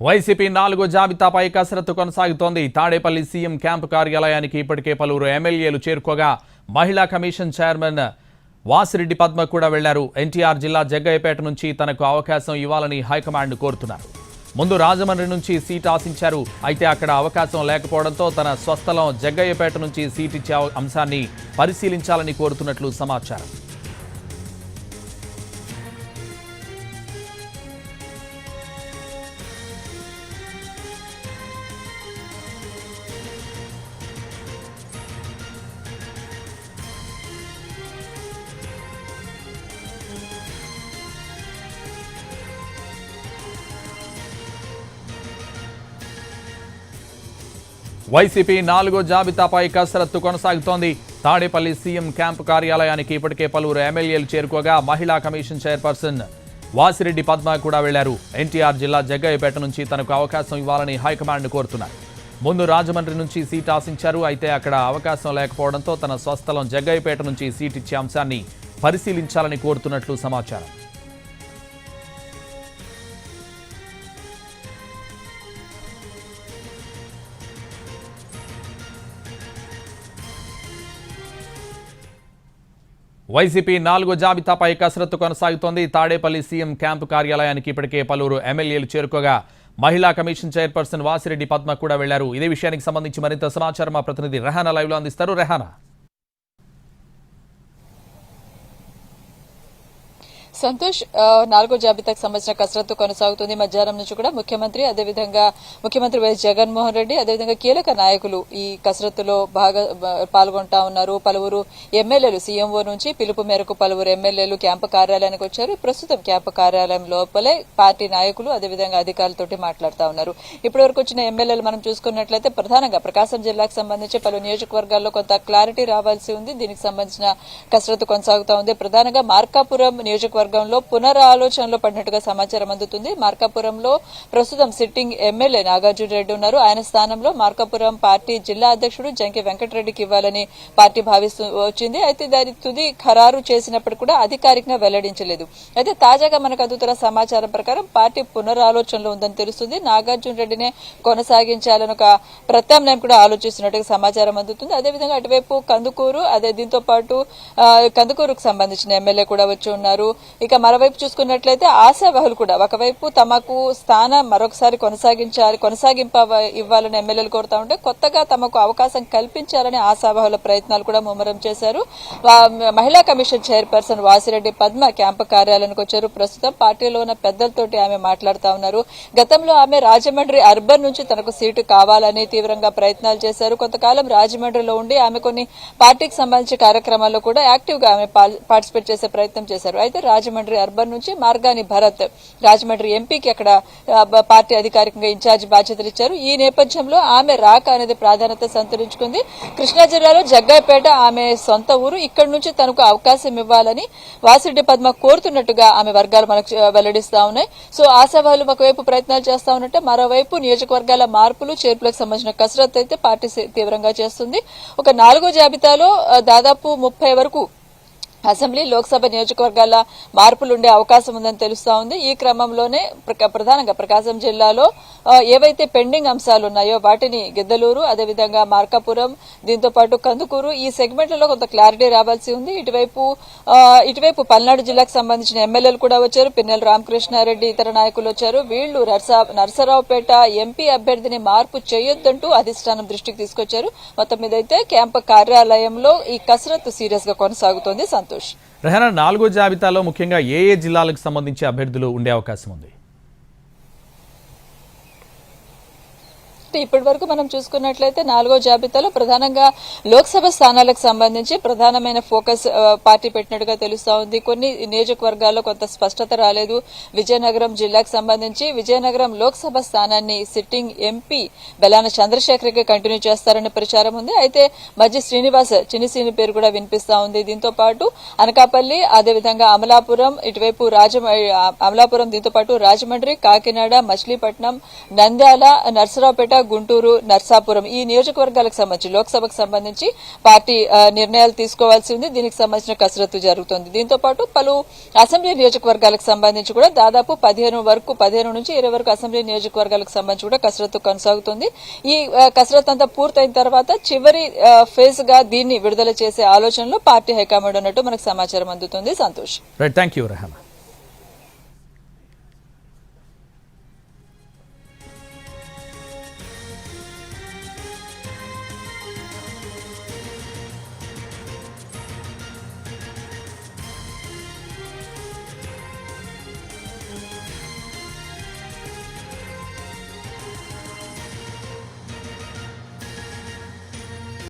YCP నాలుగో జాబితాపై కసరత్తు కొనసాగుతోంది. తాడేపల్లి సీఎం క్యాంపు కార్యాలయానికి ఇప్పటికే పలువురు ఎమ్మెల్యేలు చేరుకోగా మహిళా కమిషన్ చైర్మన్ వాసిరెడ్డి పద్మ కూడా వెళ్ళారు. ఎన్టీఆర్ జిల్లా జగ్గయ్యపేట నుంచి తనకు అవకాశం ఇవ్వాలని హైకమాండ్ కోరుతున్నారు. ముందు రాజమండ్రి నుంచి సీట్ ఆశించారు. అయితే అక్కడ అవకాశం లేకపోవడంతో తన స్వస్థలం జగ్గయ్యపేట నుంచి సీట్ ఇచ్చే అంశాన్ని పరిశీలించాలని కోరుతున్నట్లు సమాచారం. వైసీపీ నాలుగో జాబితాపై కసరత్తు కొనసాగుతోంది. తాడేపల్లి సీఎం క్యాంపు కార్యాలయానికి ఇప్పటికే పలువురు ఎమ్మెల్యేలు చేరుకోగా మహిళా కమిషన్ చైర్పర్సన్ వాసిరెడ్డి పద్మ కూడా వెళ్ళారు. ఎన్టీఆర్ జిల్లా జగ్గయ్యపేట నుంచి తనకు అవకాశం ఇవ్వాలని హైకమాండ్ కోరుతున్నారు. ముందు రాజమండ్రి నుంచి సీట్ ఆశించారు. అయితే అక్కడ అవకాశం లేకపోవడంతో తన స్వస్థలం జగ్గయ్యపేట నుంచి సీట్ ఇచ్చే అంశాన్ని పరిశీలించాలని కోరుతున్నట్లు సమాచారం. వైసీపీ నాలుగో జాబితాపై కసరత్తు కొనసాగుతోంది. తాడేపల్లి సీఎం క్యాంపు కార్యాలయానికి ఇప్పటికే పలువురు ఎమ్మెల్యేలు చేరుకోగా మహిళా కమిషన్ చైర్పర్సన్ వాసిరెడ్డి పద్మ కూడా వెళ్ళారు. ఇదే విషయానికి సంబంధించి మరింత సమాచారం మా ప్రతినిధి రెహానా లైవ్లో అందిస్తారు. రెహానా. సంతోష్ నాలుగో జాబితాకు సంబంధించిన కసరత్తు కొనసాగుతుంది. మధ్యాహ్నం నుంచి కూడా ముఖ్యమంత్రి అదేవిధంగా ముఖ్యమంత్రి వైఎస్ జగన్మోహన్ రెడ్డి అదేవిధంగా కీలక నాయకులు ఈ కసరత్తులో బాగా పాల్గొంటా ఉన్నారు. పలువురు ఎమ్మెల్యేలు సీఎంఓ నుంచి పిలుపు మేరకు పలువురు ఎమ్మెల్యేలు క్యాంపు కార్యాలయానికి వచ్చారు. ప్రస్తుతం క్యాంపు కార్యాలయం లోపలే పార్టీ నాయకులు అదేవిధంగా అధికారులతోటి మాట్లాడుతా ఉన్నారు. ఇప్పటి వరకు వచ్చిన ఎమ్మెల్యేలు మనం చూసుకున్నట్లయితే ప్రధానంగా ప్రకాశం జిల్లాకు సంబంధించి పలు నియోజకవర్గాల్లో కొంత క్లారిటీ రావాల్సి ఉంది. దీనికి సంబంధించిన కసరత్తు కొనసాగుతా ఉంది. ప్రధానంగా మార్కాపురం నియోజకవర్గం నియోజకవర్గంలో పునరాలోచనలో పడినట్టుగా సమాచారం అందుతుంది. మార్కాపురంలో ప్రస్తుతం సిట్టింగ్ ఎమ్మెల్యే నాగార్జున రెడ్డి ఉన్నారు. ఆయన స్థానంలో మార్కాపురం పార్టీ జిల్లా అధ్యక్షుడు జంకి వెంకటరెడ్డికి ఇవ్వాలని పార్టీ భావిస్తూ వచ్చింది. అయితే దాని తుది ఖరారు చేసినప్పుడు కూడా అధికారికంగా వెల్లడించలేదు. అయితే తాజాగా మనకు అందుతున్న సమాచారం ప్రకారం పార్టీ పునరాలోచనలో ఉందని తెలుస్తుంది. నాగార్జున రెడ్డినే కొనసాగించాలని ఒక ప్రత్యామ్నాయం కూడా ఆలోచిస్తున్నట్టుగా సమాచారం అందుతుంది. అదేవిధంగా అటువైపు కందుకూరు అదే దీంతో పాటు కందుకూరుకు సంబంధించిన ఎమ్మెల్యే కూడా వచ్చి ఉన్నారు. ఇక మరోవైపు చూసుకున్నట్లయితే ఆశావహులు కూడా ఒకవైపు తమకు స్థానం మరొకసారి కొనసాగించాలి కొనసాగింప ఇవ్వాలని ఎమ్మెల్యేలు కోరుతా ఉంటే కొత్తగా తమకు అవకాశం కల్పించాలని ఆశావహుల ప్రయత్నాలు కూడా ముమ్మరం చేశారు. మహిళా commission chairperson Vasireddy Padma camp కార్యాలయానికి వచ్చారు. ప్రస్తుతం పార్టీలో ఉన్న పెద్దలతోటి ఆమె మాట్లాడుతా ఉన్నారు. గతంలో ఆమె రాజమండ్రి అర్బన్ నుంచి తనకు సీటు కావాలని తీవ్రంగా ప్రయత్నాలు చేశారు. కొంతకాలం రాజమండ్రిలో ఉండి ఆమె కొన్ని పార్టీకి సంబంధించిన కార్యక్రమాల్లో కూడా యాక్టివ్గా ఆమె పాల్- పార్టిసిపేట్ చేసే ప్రయత్నం చేశారు. అయితే రాజమండ్రి అర్బన్ నుంచి మార్గాని భరత్. రాజమండ్రి ఎంపీకి అక్కడ పార్టీ అధికారికంగా ఇన్ఛార్జ్ బాధ్యతలు ఇచ్చారు. ఈ నేపథ్యంలో ఆమె రాక అనేది ప్రాధాన్యత సంతరించుకుంది. కృష్ణా జిల్లాలో జగ్గాయపేట ఆమె సొంత ఊరు. ఇక్కడి నుంచి తనకు అవకాశం ఇవ్వాలని వాసిరెడ్డి పద్మ కోరుతున్నట్టుగా ఆమె వర్గాలు మనకు వెల్లడిస్తా ఉన్నాయి. సో ఆశావాహులు ఒకవైపు ప్రయత్నాలు చేస్తా ఉన్నట్టే మరోవైపు నియోజకవర్గాల మార్పులు చేర్పులకు సంబంధించిన కసరత్తు అయితే పార్టీ తీవ్రంగా చేస్తుంది. ఒక నాలుగో జాబితాలో దాదాపు ముప్పై వరకు అసెంబ్లీ లోక్సభ నియోజకవర్గాల మార్పులు ఉండే అవకాశం ఉందని తెలుస్తా ఉంది. ఈ క్రమంలోనే ప్రక- ప్రధానంగా ప్రకాశం జిల్లాలో ఏవైతే పెండింగ్ అంశాలు ఉన్నాయో వాటిని గిద్దలూరు అదేవిధంగా మార్కాపురం దీంతో పాటు కందుకూరు ఈ సెగ్మెంట్లలో కొంత క్లారిటీ రావాల్సి ఉంది. ఇటువైపు ఇటువైపు పల్నాడు జిల్లాకు సంబంధించిన ఎమ్మెల్యేలు కూడా వచ్చారు. పిన్నెల రామకృష్ణారెడ్డి ఇతర నాయకులు వచ్చారు. వీళ్ళు నర్సరావుపేట ఎంపీ అభ్యర్థిని మార్పు చేయొద్దంటూ అధిష్టానం దృష్టికి తీసుకొచ్చారు. మొత్తం మీద అయితే క్యాంపు కార్యాలయంలో ఈ కసరత్తు సీరియస్గా కొనసాగుతోంది. సంతోష్. రెహానా నాలుగో జాబితాలో ముఖ్యంగా ఏ ఏ జిల్లాలకు సంబంధించి అభ్యర్థులు ఉండే అవకాశం ఉంది? ఇప్పటి వరకు మనం చూసుకున్నట్లయితే నాలుగో జాబితాలో ప్రధానంగా లోక్సభ స్థానాలకు సంబంధించి ప్రధానమైన ఫోకస్ పార్టీ పెట్టినట్టుగా తెలుస్తా ఉంది. కొన్ని నియోజకవర్గాల్లో కొంత స్పష్టత రాలేదు. విజయనగరం జిల్లాకు సంబంధించి విజయనగరం లోక్సభ స్థానాన్ని సిట్టింగ్ ఎంపీ బెలాన చంద్రశేఖర్కి కంటిన్యూ చేస్తారనే ప్రచారం ఉంది. అయితే మధ్య శ్రీనివాస్ చినిశ్రీని పేరు కూడా వినిపిస్తా ఉంది. దీంతో పాటు అనకాపల్లి అదేవిధంగా అమలాపురం ఇటువైపు రాజ అమలాపురం దీంతో పాటు రాజమండ్రి కాకినాడ మచిలీపట్నం నంద్యాల నర్సరావుపేట గుంటూరు నర్సాపురం ఈ నియోజకవర్గాలకు సంబంధించి లోక్సభకు సంబంధించి పార్టీ నిర్ణయాలు తీసుకోవాల్సి ఉంది. దీనికి సంబంధించిన కసరత్తు జరుగుతుంది. దీంతో పాటు పలు అసెంబ్లీ నియోజకవర్గాలకు సంబంధించి కూడా దాదాపు పదిహేను వరకు పదిహేను నుంచి ఇరవై వరకు అసెంబ్లీ నియోజకవర్గాలకు సంబంధించి కూడా కసరత్తు కొనసాగుతుంది. ఈ కసరత్ కసరత్తు అంతా పూర్తయిన తర్వాత చివరి ఫేజ్గా దీన్ని విడుదల చేసే ఆలోచనలో పార్టీ హైకమాండ్ ఉన్నట్టు మనకు సమాచారం అందుతుంది. సంతోష్. Thank you